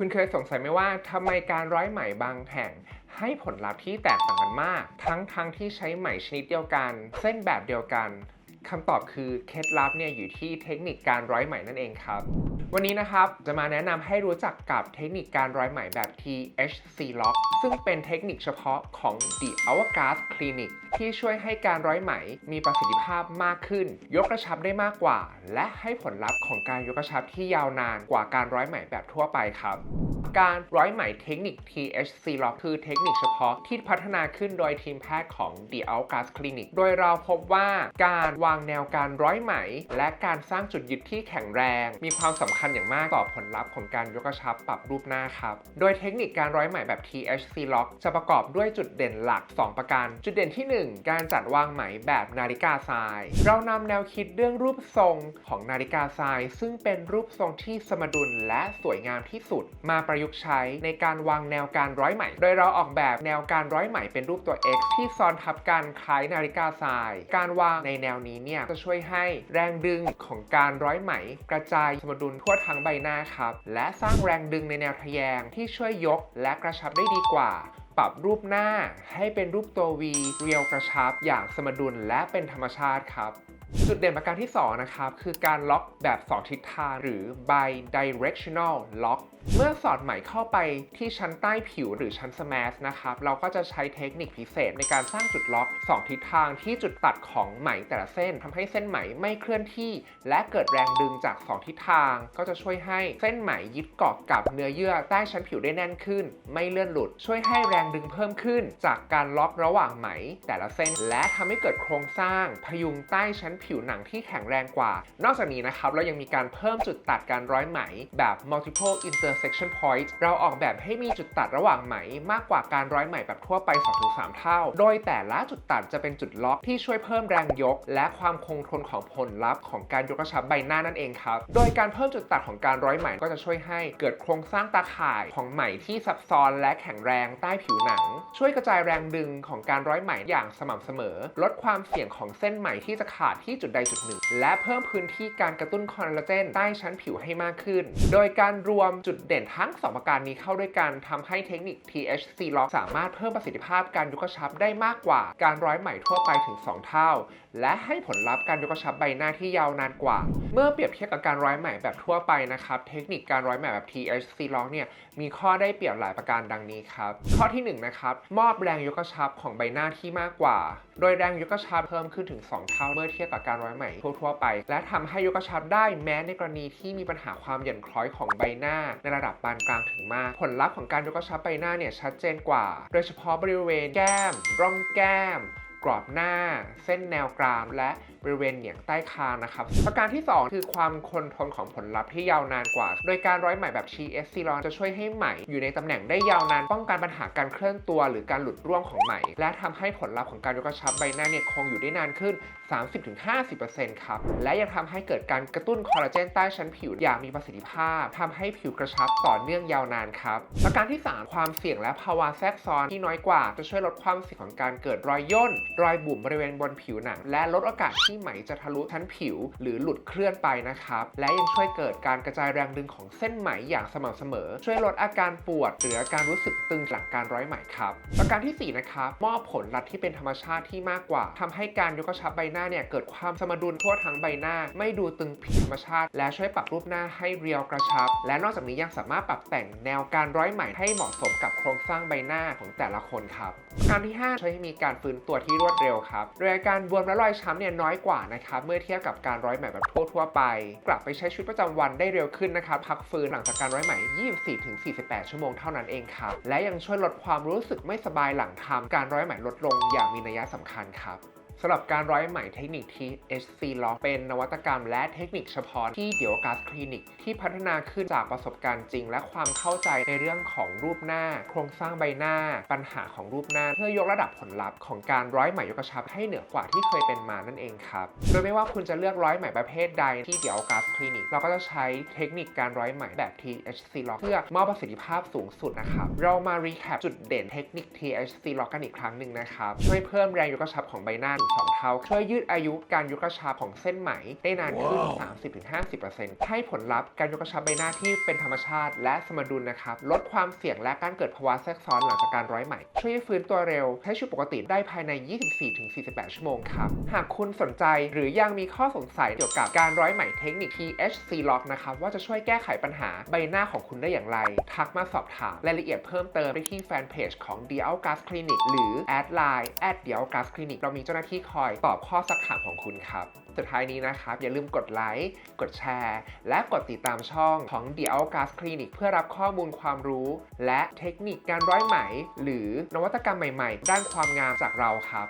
คุณเคยสงสัยไหมว่าทำไมการร้อยไหมบางแห่ง ให้ผลลัพธ์ที่แตกต่างกันมาก ทั้งทั้งที่ใช้ไหมชนิดเดียวกัน เส้นแบบเดียวกัน คำตอบคือเคล็ดลับเนี่ยอยู่ที่เทคนิคการร้อยไหมนั่นเองครับ วันนี้นะครับจะมาแนะนำให้รู้จักกับเทคนิคการร้อยไหมแบบ THC Lock ซึ่งเป็นเทคนิคเฉพาะของ The Hourglass Clinic ที่ช่วยให้การร้อยไหมมีประสิทธิภาพมากขึ้น ยกกระชับได้มากกว่า และให้ผลลัพธ์ของการยกกระชับที่ยาวนานกว่าการร้อยไหมแบบทั่วไปครับ การร้อยไหมเทคนิค THC Lock คือเทคนิคเฉพาะที่พัฒนาขึ้นโดยทีมแพทย์ของ The Hourglass Clinic โดยเราพบว่าการวางแนวการร้อยไหม และการสร้างจุดยึดที่แข็งแรง มีความสำคัญอย่างมากต่อผลลัพธ์ของการยกกระชับปรับรูปหน้าครับ โดยเทคนิคการร้อยไหมแบบ THC Lock จะประกอบด้วยจุดเด่นหลัก 2 ประการ จุดเด่นที่ 1 การจัดวางไหมแบบนาฬิกาทราย เรานำแนวคิดเรื่องรูปทรงของนาฬิกาทราย ซึ่งเป็นรูปทรงที่สมดุลและสวยงามที่สุดมาประยุกต์ใช้ในการวางแนวการร้อยไหม โดยเราออกแบบแนวการร้อยไหมเป็นรูปตัว X ที่ซ้อนทับกันคล้ายนาฬิกาทราย การวางในแนวนี้เนี่ยจะช่วยให้แรงดึงของการร้อยไหม กระจายสมดุลทั่วทั้งใบหน้าครับ และสร้างแรงดึงในแนวทะแยงที่ช่วยยกและกระชับได้ดีกว่าปรับรูปหน้าให้เป็นรูปตัว V เรียวกระชับอย่างสมดุลและเป็นธรรมชาติครับ จุดเด่นประการที่ 2 นะครับ คือการล็อกแบบ 2 ทิศทางหรือ bi-directional lock เมื่อสอดไหมเข้าไปที่ชั้นใต้ผิวหรือชั้นสแมสนะครับ เราก็จะใช้เทคนิคพิเศษในการสร้างจุดล็อก 2 ทิศทางที่จุดตัดของไหมแต่ละเส้นทำให้เส้นไหมไม่เคลื่อนที่ และเกิดแรงดึงจาก 2 ทิศทาง ก็จะช่วยให้เส้นไหมยึดเกาะกับเนื้อเยื่อใต้ชั้นผิวได้แน่นขึ้น ไม่เลื่อนหลุด ช่วยให้แรงดึงเพิ่มขึ้น จากการล็อกระหว่างไหม แต่ละเส้น และทำให้เกิดโครงสร้าง พยุงใต้ชั้นผิวหนังที่แข็งแรงกว่า นอกจากนี้นะครับเรายังมีการเพิ่มจุดตัดการร้อยไหมแบบ multiple inter intersection point เราออกแบบให้มีจุดตัดระหว่างไหม มากกว่าการร้อยไหมแบบทั่วไป 2-3 เท่า โดยแต่ละจุดตัดจะเป็นจุดล็อกที่ช่วยเพิ่มแรงยก และความคงทนของผลลัพธ์ของการยกกระชับใบหน้านั่นเองครับ โดยการเพิ่มจุดตัดของการร้อยไหมก็จะช่วยให้เกิดโครงสร้างตาข่ายของไหมที่ซับซ้อนและแข็งแรงใต้ผิวหนัง ช่วยกระจายแรงดึงของการร้อยไหมอย่างสม่ำเสมอ ลดความเสี่ยงของเส้นไหมที่จะขาดที่จุดใดจุดหนึ่ง และเพิ่มพื้นที่การกระตุ้นคอลลาเจนใต้ชั้นผิวให้มากขึ้น โดยการรวมจุดเด่นทั้งสองประการนี้เข้าด้วยกันทำให้เทคนิค THC Lock สามารถเพิ่มประสิทธิภาพการยกกระชับได้มากกว่าการร้อยไหมทั่วไปถึง 2 เท่า และให้ผลลัพธ์การยกกระชับใบหน้าที่ยาวนานกว่า เมื่อเปรียบเทียบกับการร้อยไหมแบบทั่วไปนะครับเทคนิคการร้อยไหมแบบ THC Lock เนี่ยมีข้อได้เปรียบหลายประการดังนี้ครับข้อที่1นนะครับมอบแรงยกกระชับของใบหน้าที่มากกว่า โดยแรงยกกระชับเพิ่มขึ้นถึง 2 เท่าเมื่อเทียบกับการร้อยไหมทั่วๆไป และทำให้ยกกระชับได้แม้ในกรณีที่มีปัญหาความหย่อนคล้อยของใบหน้าระดับปานกลางถึงมาก ผลลัพธ์ของการยกกระชับใบหน้าเนี่ยชัดเจนกว่า โดยเฉพาะบริเวณแก้ม ร่องแก้ม กรอบหน้า เส้นแนวกราม และบริเวณเหนียงใต้คางนะครับ ประการที่ 2 คือความคงทนของผลลัพธ์ที่ยาวนานกว่า โดยการร้อยไหมแบบ TSC ลอนจะช่วยให้ไหม อยู่ในตำแหน่งได้ยาวนาน ป้องกันปัญหาการเคลื่อนตัว หรือการหลุดร่วงของไหม และทำให้ผลลัพธ์ของการยกกระชับใบหน้าเนี่ยคงอยู่ได้นานขึ้น 30-50%ครับ และยังทำให้เกิดการกระตุ้นคอลลาเจนใต้ชั้นผิวอย่างมีประสิทธิภาพทำให้ผิวกระชับต่อเนื่องยาวนานครับประการที่ 3 ความเสี่ยงและภาวะแทรกซ้อนที่น้อยกว่าจะช่วยลดความเสี่ยงของการเกิดรอยย่นรอยบุ๋มบริเวณบนผิวหนัง และลดโอกาสที่ไหมจะทะลุชั้นผิว หรือหลุดเคลื่อนไปนะครับ และยังช่วยเกิดการกระจายแรงดึงของเส้นไหมอย่างสม่ำเสมอ ช่วยลดอาการปวด หรืออาการรู้สึกตึงหลังการร้อยไหมครับ ประการทีสี่4 นะครับ มอบผลลัพธ์ที่เป็นธรรมชาติที่มากกว่าทำให้การยกกระชับใบหน้าเนี่ยเกิดความสมดุลทั่วทั้งใบหน้า ไม่ดูตึงผิดธรรมชาติ และช่วยปรับรูปหน้าให้เรียวกระชับ และนอกจากนี้ยังสามารถปรับแต่งแนวการร้อยไหมให้เหมาะสมกับโครงสร้างใบหน้าของแต่ละคนครับ การที่ 5 ช่วยให้มีการฟื้นตัวที่รวดเร็วครับ โดยอาการบวมและรอยช้ำเนี่ยน้อยกว่านะครับเมื่อเทียบกับการร้อยไหมแบบทั่วๆไป กลับไปใช้ชีวิตประจำวันได้เร็วขึ้นนะครับพักฟื้นหลังจากการร้อยไหม 24-48 ชั่วโมงเท่านั้นเองครับและยังช่วยลดความรู้สึกไม่สบายหลังทำการร้อยไหมลดลงอย่างมีนัยสำคัญครับ สำหรับการร้อยไหมเทคนิค THC Lock เป็นนวัตกรรมและเทคนิคเฉพาะที่เดียวกัสคลินิก ที่พัฒนาขึ้นจากประสบการณ์จริง และความเข้าใจในเรื่องของรูปหน้า โครงสร้างใบหน้า ปัญหาของรูปหน้า เพื่อยกระดับผลลัพธ์ของการร้อยไหมยกกระชับให้เหนือกว่าที่เคยเป็นมานั่นเองครับโดยไม่ว่าคุณจะเลือกร้อยไหมประเภทใดที่เดียวกัสคลินิก เราก็จะใช้เทคนิคการร้อยไหมแบบ THC Lock เพื่อมอบประสิทธิภาพสูงสุดนะครับเรามารีแคปจุดเด่นเทคนิค THC Lock กันอีกครั้งหนึ่งนะครับช่วยเพิ่มแรงยกกระชับของใบหน้าถึง1-2เท่า ช่วยยืดอายุการยกกระชับของเส้นไหมได้นานขึ้น 30-50%ให้ผลลัพธ์การยกกระชับใบหน้าที่เป็นธรรมชาติ และสมดุลนะครับ ลดความเสี่ยงและการเกิดภาวะแทรกซ้อนหลังจากการร้อยไหม ช่วยให้ฟื้นตัวเร็วใช้ชีวิตปกติได้ภายใน 24-48 ชั่วโมงครับ หากคุณสนใจหรือยังมีข้อสงสัยเกี่ยวกับการร้อยไหมเทคนิค THC Lock นะครับว่าจะช่วยแก้ไขปัญหาใบหน้าของคุณได้อย่างไร ทักมาสอบถามรายละเอียดเพิ่มเติมได้ที่แฟนเพจของ d i a l Gas Clinic หรือแอดไลน์ at d i a l Gas Clinic เรามีเจ้าหน้าที่คอยตอบข้อสักถามของคุณครับ สุดท้ายนี้นะครับ อย่าลืมกดไลค์ กดแชร์ และกดติดตามช่องของ The Outcast Clinic เพื่อรับข้อมูลความรู้ และเทคนิคการร้อยไหม หรือนวัตกรรมใหม่ ๆ ด้านความงามจากเราครับ